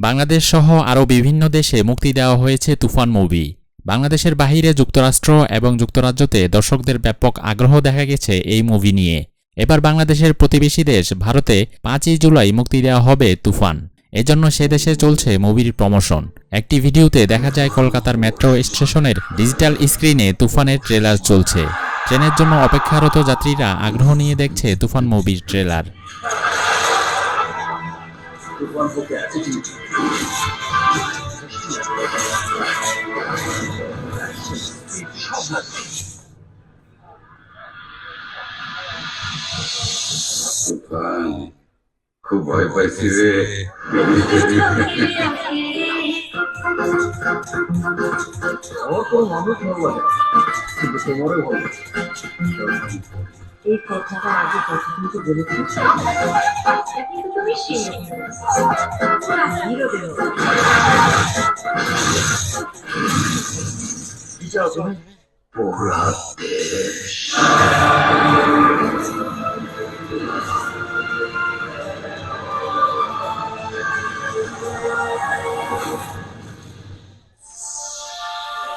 বাংলাদেশ সহ আরও বিভিন্ন দেশে মুক্তি দেওয়া হয়েছে তুফান মুভি। বাংলাদেশের বাহিরে যুক্তরাষ্ট্র এবং যুক্তরাজ্যতে দর্শকদের ব্যাপক আগ্রহ দেখা গেছে এই মুভি নিয়ে। এবার বাংলাদেশের প্রতিবেশী দেশ ভারতে পাঁচই জুলাই মুক্তি দেওয়া হবে তুফান। এজন্য সে দেশে চলছে মুভির প্রমোশন। একটি ভিডিওতে দেখা যায় কলকাতার মেট্রো স্টেশনের ডিজিটাল স্ক্রিনে তুফানের ট্রেলার চলছে। ট্রেনের জন্য অপেক্ষারত যাত্রীরা আগ্রহ নিয়ে দেখছে তুফান মুভির ট্রেলার। তুফান খুব ভয় পাইছি রে। এই কথাটা আগে きい。です。以上、